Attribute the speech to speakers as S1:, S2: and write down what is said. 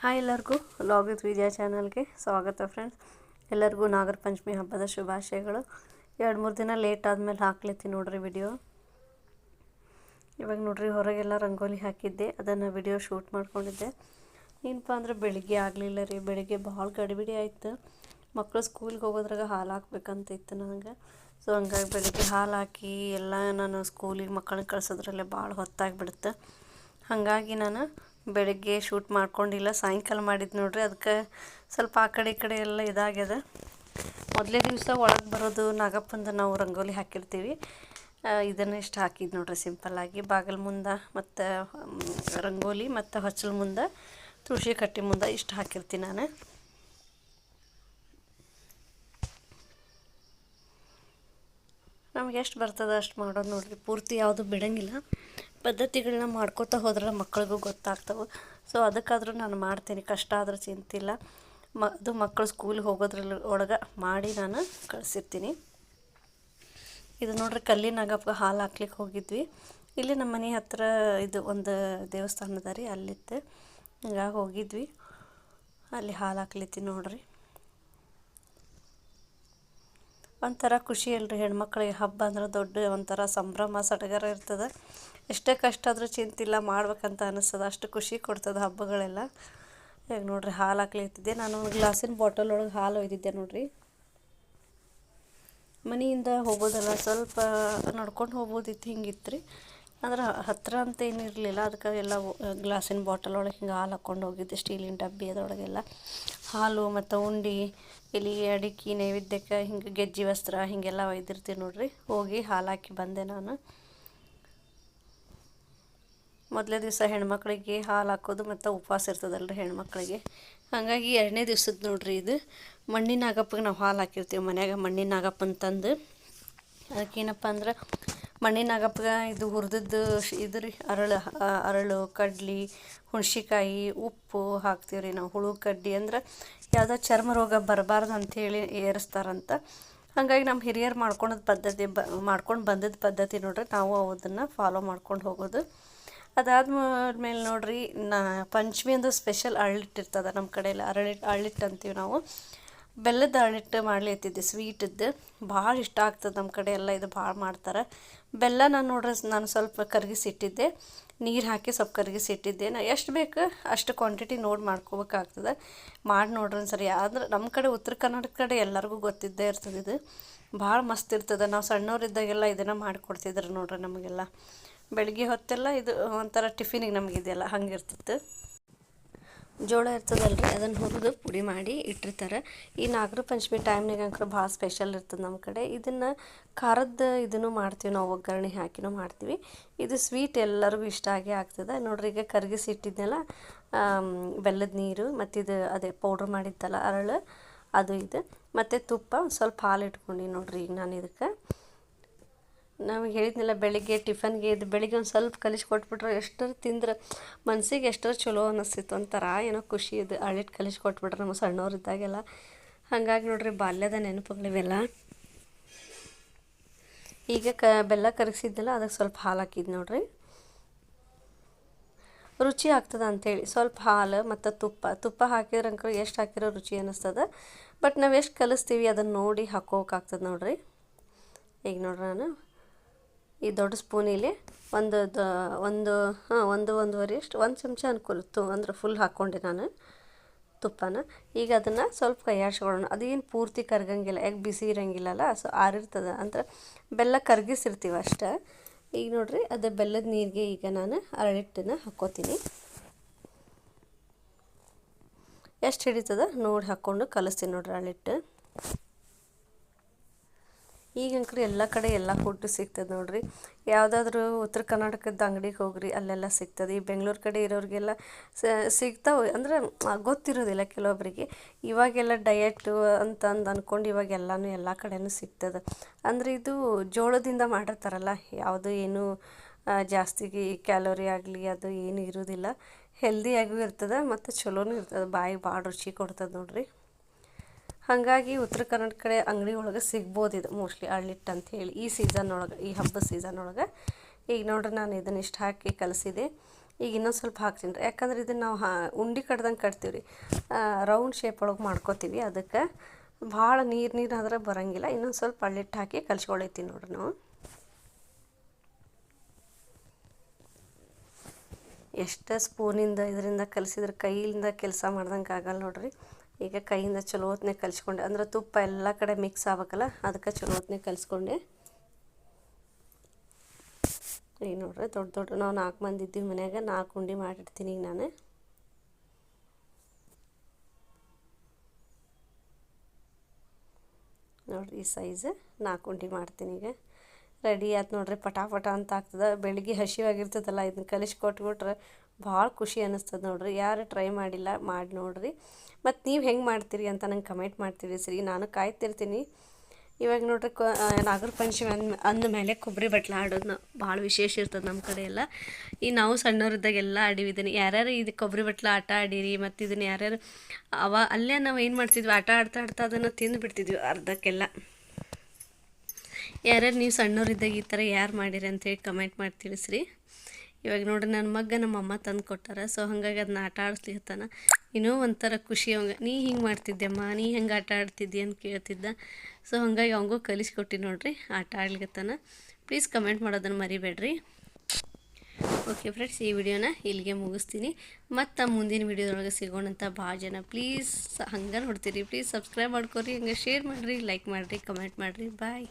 S1: Hi ಎಲ್ಲರಿಗೂ log with ವಿದ್ಯಾ ಚಾನಲ್ಗೆ ಸ್ವಾಗತ ಫ್ರೆಂಡ್ಸ್ ಎಲ್ಲರಿಗೂ ನಾಗರ ಪಂಚಮಿ ಹಬ್ಬದ ಶುಭಾಶಯಗಳು. ಎರಡು ಮೂರು ದಿನ ಲೇಟ್ ಆದಮೇಲೆ ಹಾಕ್ಲತ್ತಿ ನೋಡ್ರಿ ವಿಡಿಯೋ ಇವಾಗ ನೋಡ್ರಿ, ಹೊರಗೆಲ್ಲ ರಂಗೋಲಿ ಹಾಕಿದ್ದೆ. ಅದನ್ನು ವಿಡಿಯೋ ಶೂಟ್ ಮಾಡ್ಕೊಂಡಿದ್ದೆ. ಏನಪ್ಪ ಅಂದ್ರೆ ಬೆಳಿಗ್ಗೆ ಆಗಲಿಲ್ಲ ರೀ. ಬೆಳಿಗ್ಗೆ ಭಾಳ ಗಡಿಬಿಡಿ ಆಯ್ತು. ಮಕ್ಕಳು ಸ್ಕೂಲ್ಗೆ ಹೋಗೋದ್ರಾಗ ಹಾಲು ಹಾಕ್ಬೇಕಂತ ಇತ್ತು ನನಗೆ ಸೊ ಹಂಗಾಗಿ ಬೆಳಿಗ್ಗೆ ಹಾಲು ಹಾಕಿ ಎಲ್ಲ ನಾನು ಸ್ಕೂಲಿಗೆ ಮಕ್ಕಳನ್ನ ಕಳ್ಸೋದ್ರಲ್ಲೇ ಭಾಳ ಹೊತ್ತಾಗಿಬಿಡುತ್ತೆ. ಹಾಗಾಗಿ ನಾನು ಬೆಳಗ್ಗೆ ಶೂಟ್ ಮಾಡ್ಕೊಂಡಿಲ್ಲ, ಸಾಯಂಕಾಲ ಮಾಡಿದ್ದು ನೋಡ್ರಿ ಅದಕ್ಕೆ ಸ್ವಲ್ಪ ಆ ಕಡೆ ಈ ಕಡೆ ಎಲ್ಲ ಇದಾಗ್ಯದ. ಮೊದಲೇ ದಿವಸ ಒಳಗೆ ಬರೋದು ನಾಗಪ್ಪಂದು ನಾವು ರಂಗೋಲಿ ಹಾಕಿರ್ತೀವಿ. ಇದನ್ನು ಇಷ್ಟು ಹಾಕಿದ್ದು ನೋಡ್ರಿ ಸಿಂಪಲ್ಲಾಗಿ ಬಾಗಿಲು ಮುಂದೆ ಮತ್ತು ರಂಗೋಲಿ ಮತ್ತು ಹೊಚ್ಚಲ ಮುಂದೆ, ತುಳಸಿ ಕಟ್ಟಿ ಮುಂದೆ ಇಷ್ಟು ಹಾಕಿರ್ತೀನಿ ನಾನು. ನಮ್ಗೆ ಎಷ್ಟು ಬರ್ತದೆ ಅಷ್ಟು ಮಾಡೋದು ನೋಡ್ರಿ. ಪೂರ್ತಿ ಯಾವುದು ಬಿಡಂಗಿಲ್ಲ. ಪದ್ಧತಿಗಳನ್ನ ಮಾಡ್ಕೋತಾ ಹೋದ್ರೆ ಮಕ್ಕಳಿಗೂ ಗೊತ್ತಾಗ್ತವೆ. ಸೊ ಅದಕ್ಕಾದರೂ ನಾನು ಮಾಡ್ತೀನಿ. ಕಷ್ಟ ಆದರೂ ಚಿಂತಿಲ್ಲ. ಮ, ಅದು ಮಕ್ಕಳು ಸ್ಕೂಲ್ಗೆ ಹೋಗೋದ್ರಲ್ಲಿ ಒಳಗೆ ಮಾಡಿ ನಾನು ಕಳಿಸಿರ್ತೀನಿ. ಇದು ನೋಡ್ರಿ ಕಲ್ಲಿನಾಗಪ್ಪ ಹಾಲು ಹಾಕ್ಲಿಕ್ಕೆ ಹೋಗಿದ್ವಿ. ಇಲ್ಲಿ ನಮ್ಮ ಮನೆ ಹತ್ರ ಇದು ಒಂದು ದೇವಸ್ಥಾನದ ರೀ, ಅಲ್ಲಿತ್ತು. ಹಂಗಾಗಿ ಹೋಗಿದ್ವಿ. ಅಲ್ಲಿ ಹಾಲು ಹಾಕ್ಲಿತ್ತಿ ನೋಡ್ರಿ. ಒಂಥರ ಖುಷಿ ಅಲ್ರಿ. ಹೆಣ್ಮಕ್ಳಿಗೆ ಹಬ್ಬ ಅಂದ್ರೆ ದೊಡ್ಡ ಒಂಥರ ಸಂಭ್ರಮ, ಸಡಗರ ಇರ್ತದೆ. ಎಷ್ಟೇ ಕಷ್ಟ ಆದರೂ ಚಿಂತಿಲ್ಲ ಮಾಡ್ಬೇಕಂತ ಅನಿಸ್ತದೆ. ಅಷ್ಟು ಖುಷಿ ಕೊಡ್ತದೆ ಹಬ್ಬಗಳೆಲ್ಲ. ಈಗ ನೋಡ್ರಿ, ಹಾಲು ಹಾಕ್ಲಿತ್ತಿದ್ದೆ. ನಾನು ಒಂದು ಗ್ಲಾಸಿನ ಬಾಟಲ್ ಒಳಗೆ ಹಾಲು ಒಯ್ದಿದ್ದೆ ನೋಡ್ರಿ. ಮನೆಯಿಂದ ಹೋಗೋದಲ್ಲ, ಸ್ವಲ್ಪ ನಡ್ಕೊಂಡು ಹೋಗ್ಬೋದಿತ್ತು ಹಿಂಗಿತ್ತು ರೀ ಅಂದ್ರೆ ಹತ್ತಿರ ಅಂತ ಏನು ಇರಲಿಲ್ಲ. ಅದಕ್ಕೆ ಎಲ್ಲ ಗ್ಲಾಸಿನ ಬಾಟಲ್ ಒಳಗೆ ಹಿಂಗೆ ಹಾಲು ಹಾಕ್ಕೊಂಡು ಹೋಗಿದ್ದೆ, ಸ್ಟೀಲಿನ ಡಬ್ಬಿ ಅದರೊಳಗೆಲ್ಲ. ಹಾಲು ಮತ್ತು ಉಂಡಿ ಇಲ್ಲಿ ಅಡಿಕೆ, ನೈವೇದ್ಯಕ್ಕೆ ಹಿಂಗೆ ಗೆಜ್ಜಿ ವಸ್ತ್ರ ಹಿಂಗೆಲ್ಲ ಒಯ್ದಿರ್ತೀವಿ ನೋಡ್ರಿ. ಹೋಗಿ ಹಾಲು ಹಾಕಿ ಬಂದೆ ನಾನು. ಮೊದಲೇ ದಿವಸ ಹೆಣ್ಮಕ್ಳಿಗೆ ಹಾಲು ಹಾಕೋದು ಮತ್ತು ಉಪವಾಸ ಇರ್ತದಲ್ರಿ ಹೆಣ್ಮಕ್ಳಿಗೆ. ಹಾಗಾಗಿ ಎರಡನೇ ದಿವ್ಸದ ನೋಡ್ರಿ ಇದು. ಮಣ್ಣಿನ ನಾಗಪ್ಪಗೆ ನಾವು ಹಾಲು ಹಾಕಿರ್ತೀವಿ ಮನ್ಯಾಗ ಮಣ್ಣಿನ ನಾಗಪ್ಪನ ತಂದು ಅದಕ್ಕೇನಪ್ಪ ಅಂದ್ರೆ ಮಣ್ಣಿನ ನಾಗಪ್ಪ ಇದು ಹುರಿದದ್ದು ಇದು ರೀ ಅರಳು ಅರಳು, ಕಡ್ಲಿ, ಹುಣ್ಸಿಕಾಯಿ, ಉಪ್ಪು ಹಾಕ್ತೀವಿ ರೀ ನಾವು. ಹುಳು, ಕಡ್ಡಿ ಅಂದ್ರೆ ಯಾವುದೋ ಚರ್ಮ ರೋಗ ಬರಬಾರ್ದು ಅಂಥೇಳಿ ಏರಿಸ್ತಾರಂತ. ಹಾಗಾಗಿ ನಮ್ಮ ಹಿರಿಯರು ಮಾಡ್ಕೊಳೋದು ಪದ್ಧತಿ ಬ, ಮಾಡ್ಕೊಂಡು ಬಂದದ ಪದ್ಧತಿ ನೋಡ್ರಿ ನಾವು ಅದನ್ನು ಫಾಲೋ ಮಾಡ್ಕೊಂಡು ಹೋಗೋದು. ಅದಾದ್ಮೇಲೆ ನೋಡ್ರಿ ನಾ ಪಂಚಮಿ ಅಂದ್ರೆ ಸ್ಪೆಷಲ್ ಅರಳಿಟ್ಟಿರ್ತದೆ ನಮ್ಮ ಕಡೆಯಲ್ಲಿ ಅರಳಿಟ್ಟು ಅರಳಿಟ್ಟು ಅಂತೀವಿ ನಾವು. ಬೆಲ್ಲದ ಅಣಿಟ್ಟು ಮಾಡ್ಲಿತ್ತಿದ್ದೆ ಸ್ವೀಟದ್ದು ಭಾಳ ಇಷ್ಟ ಆಗ್ತದೆ ನಮ್ಮ ಕಡೆ ಎಲ್ಲ, ಇದು ಭಾಳ ಮಾಡ್ತಾರೆ. ಬೆಲ್ಲ ನಾನು ನೋಡ್ರಿ, ನಾನು ಸ್ವಲ್ಪ ಕರಗಿಸಿಟ್ಟಿದ್ದೆ. ನೀರು ಹಾಕಿ ಸ್ವಲ್ಪ ಕರಗಿಸಿಟ್ಟಿದ್ದೆ. ನಾ ಎಷ್ಟು ಬೇಕು ಅಷ್ಟು ಕ್ವಾಂಟಿಟಿ ನೋಡಿ ಮಾಡ್ಕೋಬೇಕಾಗ್ತದೆ. ಮಾಡಿ ನೋಡ್ರಿ ಸರಿ ಆದ್ರೆ ನಮ್ಮ ಕಡೆ, ಉತ್ತರ ಕರ್ನಾಟಕ ಕಡೆ ಎಲ್ಲರಿಗೂ ಗೊತ್ತಿದ್ದೇ ಇರ್ತದೆ ಇದು. ಭಾಳ ಮಸ್ತ್ ಇರ್ತದೆ. ನಾವು ಸಣ್ಣವರಿದ್ದಾಗೆಲ್ಲ ಇದನ್ನು ಮಾಡಿಕೊಡ್ತಿದ್ರು ನೋಡ್ರಿ ನಮಗೆಲ್ಲ. ಬೆಳಗ್ಗೆ ಹೊತ್ತೆಲ್ಲ ಇದು ಒಂಥರ ಟಿಫಿನಿಗೆ ನಮಗಿದೆಯಲ್ಲ ಹಂಗಿರ್ತಿತ್ತು ಜೋಳ ಇರ್ತದಲ್ರಿ, ಅದನ್ನು ಹುರಿದು ಪುಡಿ ಮಾಡಿ ಇಟ್ಟಿರ್ತಾರೆ. ಈ ನಾಗರ ಪಂಚಮಿ ಟೈಮ್ನಾಗ ಭಾಳ ಸ್ಪೆಷಲ್ ಇರ್ತದೆ ನಮ್ಮ ಕಡೆ. ಇದನ್ನು ಖಾರದ ಇದನ್ನು ಮಾಡ್ತೀವಿ ನಾವು, ಒಗ್ಗರಣೆ ಹಾಕಿನೂ ಮಾಡ್ತೀವಿ. ಇದು ಸ್ವೀಟ್ ಎಲ್ಲರಿಗೂ ಇಷ್ಟ ಆಗೇ ಆಗ್ತದೆ. ನೋಡ್ರಿ ಈಗ ಕರಗಿಸಿ ಇಟ್ಟಿದ್ನಲ್ಲ ಬೆಲ್ಲದ ನೀರು, ಮತ್ತು ಇದು ಅದೇ ಪೌಡ್ರ್ ಮಾಡಿದ್ದಲ್ಲ ಅರಳು, ಅದು ಇದು. ಮತ್ತು ತುಪ್ಪ ಸ್ವಲ್ಪ ಹಾಲು ಇಟ್ಕೊಂಡು ನೋಡ್ರಿ ಈಗ ನಾನು ಇದಕ್ಕೆ. ನಮಗೆ ಹೇಳಿದ್ನಲ್ಲ, ಬೆಳಿಗ್ಗೆ ಟಿಫನ್ಗೆ ಇದು ಬೆಳಿಗ್ಗೆ ಒಂದು ಸ್ವಲ್ಪ ಕಲಿಸಿ ಕೊಟ್ಬಿಟ್ರೆ ಎಷ್ಟರ ತಿಂದ್ರೆ ಮನ್ಸಿಗೆ ಎಷ್ಟರ ಚಲೋ ಅನ್ನಿಸ್ತಿತ್ತು ಒಂಥರ ಏನೋ ಖುಷಿ ಇದು. ಅಳಿಟ್ಟು ಕಲಿಸಿ ಕೊಟ್ಬಿಟ್ರೆ ನಮ್ಮ ಸಣ್ಣವ್ರಿದ್ದಾಗೆಲ್ಲ ಹಾಗಾಗಿ ನೋಡ್ರಿ ಬಾಲ್ಯದ ನೆನಪುಗಳಿವೆಲ್ಲ ಈಗ ಕ ಬೆಲ್ಲ ಕರಗಿಸಿದ್ನಲ್ಲ ಅದಕ್ಕೆ ಸ್ವಲ್ಪ ಹಾಲು ಹಾಕಿದ್ದು ನೋಡ್ರಿ. ರುಚಿ ಆಗ್ತದೆ ಅಂಥೇಳಿ ಸ್ವಲ್ಪ ಹಾಲು ಮತ್ತು ತುಪ್ಪ. ತುಪ್ಪ ಹಾಕಿದ್ರಂಕರು ಎಷ್ಟು ಹಾಕಿರೋ ರುಚಿ ಅನ್ನಿಸ್ತದೆ ಬಟ್ ನಾವು ಎಷ್ಟು ಕಲಿಸ್ತೀವಿ ಅದನ್ನು ನೋಡಿ ಹಾಕೋಕಾಗ್ತದೆ ನೋಡ್ರಿ. ಈಗ ನೋಡ್ರಿ ನಾನು. ಈ ದೊಡ್ಡ ಸ್ಪೂನಿಲಿ ಒಂದು ದ, ಒಂದು, ಹಾಂ, ಒಂದು, ಒಂದೂವರೆ ಅಷ್ಟು, ಒಂದು ಚಮಚ ಅನ್ಕೂಲ, ತು, ಅಂದ್ರೆ ಫುಲ್ ಹಾಕ್ಕೊಂಡೆ ನಾನು ತುಪ್ಪನ. ಈಗ ಅದನ್ನು ಸ್ವಲ್ಪ ಕೈಯಾಡ್ಸ್ಕೊಳ್ಳೋಣ. ಅದೇನು ಪೂರ್ತಿ ಕರ್ಗಂಗಿಲ್ಲ, ಯಾಕೆ ಬಿಸಿ ಇರೋಂಗಿಲ್ಲಲ್ಲ, ಸೊ ಆರಿರ್ತದೆ. ಅಂದ್ರೆ ಬೆಲ್ಲ ಕರ್ಗಿಸಿರ್ತೀವಿ ಅಷ್ಟೇ. ಈಗ ನೋಡಿರಿ, ಅದು ಬೆಲ್ಲದ ನೀರಿಗೆ ಈಗ ನಾನು ಅರಳಿಟ್ಟನ್ನು ಹಾಕ್ಕೋತೀನಿ ಎಷ್ಟು ಹಿಡಿತದ? ನೋಡಿ ಹಾಕ್ಕೊಂಡು ಕಲಿಸ್ತೀನಿ ನೋಡ್ರಿ ಅರಳಿಟ್ಟು. ಈಗಂಕ್ರಿ ಎಲ್ಲ ಕಡೆ ಎಲ್ಲ ಫುಡ್ ಸಿಗ್ತದೆ ನೋಡ್ರಿ. ಯಾವುದಾದ್ರೂ ಉತ್ತರ ಕರ್ನಾಟಕದ ಅಂಗಡಿಗೆ ಹೋಗ್ರಿ, ಅಲ್ಲೆಲ್ಲ ಸಿಗ್ತದೆ. ಈ ಬೆಂಗಳೂರು ಕಡೆ ಇರೋರಿಗೆಲ್ಲ ಸಿಗ್ತಾವೆ. ಅಂದರೆ ಗೊತ್ತಿರೋದಿಲ್ಲ ಕೆಲವೊಬ್ಬರಿಗೆ ಇವಾಗೆಲ್ಲ ಡಯಟು ಅಂತಂದು ಅಂದ್ಕೊಂಡು ಇವಾಗ ಎಲ್ಲನೂ ಎಲ್ಲ ಕಡೆನೂ ಸಿಗ್ತದೆ. ಅಂದರೆ ಇದು ಜೋಳದಿಂದ ಮಾಡಿರ್ತಾರಲ್ಲ, ಯಾವುದು ಏನು ಜಾಸ್ತಿಗೆ ಕ್ಯಾಲೋರಿ ಆಗಲಿ ಅದು ಏನು ಇರೋದಿಲ್ಲ. ಹೆಲ್ದಿಯಾಗೂ ಇರ್ತದೆ, ಮತ್ತು ಚಲೋನೂ ಇರ್ತದೆ. ಬಾಯಿಗೆ ಭಾಳ ರುಚಿ ಕೊಡ್ತದೆ ನೋಡ್ರಿ. ಹಾಗಾಗಿ ಉತ್ತರ ಕರ್ನಾಟಕ ಕಡೆ ಅಂಗಡಿ ಒಳಗೆ ಸಿಗ್ಬೋದು ಇದು ಮೋಸ್ಟ್ಲಿ ಅಳ್ಳಿಟ್ಟು ಹೇಳಿ. ಈ ಸೀಸನ್ ಒಳಗೆ ಈ ಹಬ್ಬದ ಸೀಸನ್ ಒಳಗೆ ಈಗ ನೋಡ್ರಿ ನಾನು ಇದನ್ನು ಇಷ್ಟು ಹಾಕಿ ಕಲಸಿದೆ. ಈಗ ಇನ್ನೊಂದು ಸ್ವಲ್ಪ ಹಾಕ್ತೀನಿ ರೀ. ಯಾಕಂದ್ರೆ ಇದನ್ನು ನಾವು ಹಾ, ಉಂಡೆ ಕಡ್ದಂಗೆ ಕಟ್ತೀವಿ ರೀ ರೌಂಡ್ ಶೇಪ್ ಒಳಗೆ ಮಾಡ್ಕೋತೀವಿ ಅದಕ್ಕೆ. ಭಾಳ ನೀರು ನೀರು ಆದ್ರೆ ಬರೋಂಗಿಲ್ಲ. ಇನ್ನೊಂದು ಸ್ವಲ್ಪ ಅಳ್ಳಿಟ್ಟು ಹಾಕಿ ಕಲ್ಸ್ಕೊಳೈತಿ ನೋಡ್ರಿ ನಾವು. ಎಷ್ಟು ಸ್ಪೂನಿಂದ ಇದರಿಂದ ಕಲಿಸಿದ್ರೆ ಕೈಯಿಂದ ಕೆಲಸ ಮಾಡ್ದಂಗೆ ಆಗಲ್ಲ ನೋಡ್ರಿ. ಈಗ ಕೈಯಿಂದ ಚಲೋ ಹೊತ್ನೆ ಕಲಿಸ್ಕೊಂಡೆ. ಅಂದ್ರೆ ತುಪ್ಪ ಎಲ್ಲ ಕಡೆ ಮಿಕ್ಸ್ ಆಗ್ಬೇಕಲ್ಲ, ಅದಕ್ಕೆ ಚಲೋ ಹೊತ್ನೆ ಕಲಿಸ್ಕೊಂಡೆ. ಈಗ ನೋಡ್ರಿ ದೊಡ್ಡ ದೊಡ್ಡ ನಾವು ನಾಲ್ಕು ಮಂದಿ ಇದ್ದೀವಿ ಮನ್ಯಾಗ ನಾಲ್ಕು ಉಂಡಿ ಮಾಡಿರ್ತೀನಿ ಈಗ ನಾನು. ನೋಡ್ರಿ ಈ ಸೈಜ್ ನಾಲ್ಕು ಉಂಡಿ ಮಾಡ್ತೀನಿ ಈಗ. ರೆಡಿ ಆಯ್ತು ನೋಡ್ರಿ ಪಟ ಪಟ ಅಂತ ಆಗ್ತದೆ. ಬೆಳಿಗ್ಗೆ ಹಸಿವಾಗಿರ್ತದಲ್ಲ ಇದನ್ನ ಕಲಿಸಿ ಕೊಟ್ಬಿಟ್ರೆ ಭಾಳ ಖುಷಿ ಅನ್ನಿಸ್ತದೆ ನೋಡ್ರಿ. ಯಾರು ಟ್ರೈ ಮಾಡಿಲ್ಲ, ಮಾಡಿ ನೋಡ್ರಿ. ಮತ್ತು ನೀವು ಹೆಂಗೆ ಮಾಡ್ತೀರಿ ಅಂತ ನಂಗೆ ಕಮೆಂಟ್ ಮಾಡ್ತೀರಿ ಸರಿ. ನಾನು ಕಾಯ್ತಿರ್ತೀನಿ. ಇವಾಗ ನೋಡ್ರಿ, ಕ ನಾಗರ ಪಂಚಮಿ ಅಂದ ಮೇಲೆ ಕೊಬ್ಬರಿ ಬಟ್ಲ ಆಡೋದು ಭಾಳ ವಿಶೇಷ ಇರ್ತದೆ ನಮ್ಮ ಕಡೆ ಎಲ್ಲ. ಈ ನಾವು ಸಣ್ಣವ್ರಿದ್ದಾಗೆಲ್ಲ ಆಡಿವಿದ್ದೀನಿ ಯಾರ್ಯಾರು ಇದು ಕೊಬ್ಬರಿ ಬಟ್ಲ ಆಟ ಆಡಿರಿ, ಮತ್ತು ಇದನ್ನು ಯಾರ್ಯಾರು ಅವ ಅಲ್ಲೇ ನಾವು ಏನು ಮಾಡ್ತಿದ್ವಿ? ಆಟ ಆಡ್ತಾ ಆಡ್ತಾ ಅದನ್ನು ತಿಂದು ಬಿಡ್ತಿದ್ವಿ ಅರ್ಧಕ್ಕೆಲ್ಲ. ಯಾರ್ಯಾರು ನೀವು ಸಣ್ಣವ್ರಿದ್ದಾಗ ಈ ಥರ ಯಾರು ಮಾಡಿರಿ ಅಂತೇಳಿ ಕಮೆಂಟ್ ಮಾಡಿ ತಿಳಿಸ್ರಿ ಇವಾಗ ನೋಡ್ರಿ ನನ್ನ ಮಗ್ಗ ನಮ್ಮ ಅಮ್ಮ ತಂದು ಕೊಟ್ಟಾರ. ಸೊ ಹಾಗಾಗಿ ಅದನ್ನ ಆಟ ಆಡಿಸ್ಲಿಕತ್ತಾನ. ಇನ್ನೂ ಒಂಥರ ಖುಷಿ ಅವಂಗ, ನೀ ಹಿಂಗೆ ಮಾಡ್ತಿದ್ದೆಮ್ಮ ನೀ ಹೆಂಗೆ ಆಟ ಆಡ್ತಿದ್ದಿ? ಅಂತ ಕೇಳ್ತಿದ್ದ. ಸೊ ಹಾಗಾಗಿ ಅವಂಗೂ ಕಲಿಸ್ಕೊಟ್ಟು ನೋಡ್ರಿ, ಆಟ ಆಡ್ಲಿಕತ್ತಾನ. ಪ್ಲೀಸ್ ಕಮೆಂಟ್ ಮಾಡೋದನ್ನು ಮರಿಬೇಡ್ರಿ. ಓಕೆ ಫ್ರೆಂಡ್ಸ್ ಈ ವಿಡಿಯೋನ ಇಲ್ಲಿಗೆ ಮುಗಿಸ್ತೀನಿ. ಮತ್ತು ಮುಂದಿನ ವಿಡಿಯೋದೊಳಗೆ ಸಿಗೋಣಂತ ಭಾಳ ಜನ. ಪ್ಲೀಸ್ ಹಂಗೆ ನೋಡ್ತೀರಿ ಪ್ಲೀಸ್ ಸಬ್ಸ್ಕ್ರೈಬ್ ಮಾಡ್ಕೊರಿ, ಹಂಗೆ ಶೇರ್ ಮಾಡಿರಿ ಲೈಕ್ ಮಾಡಿರಿ ಕಮೆಂಟ್ ಮಾಡಿರಿ. ಬಾಯ್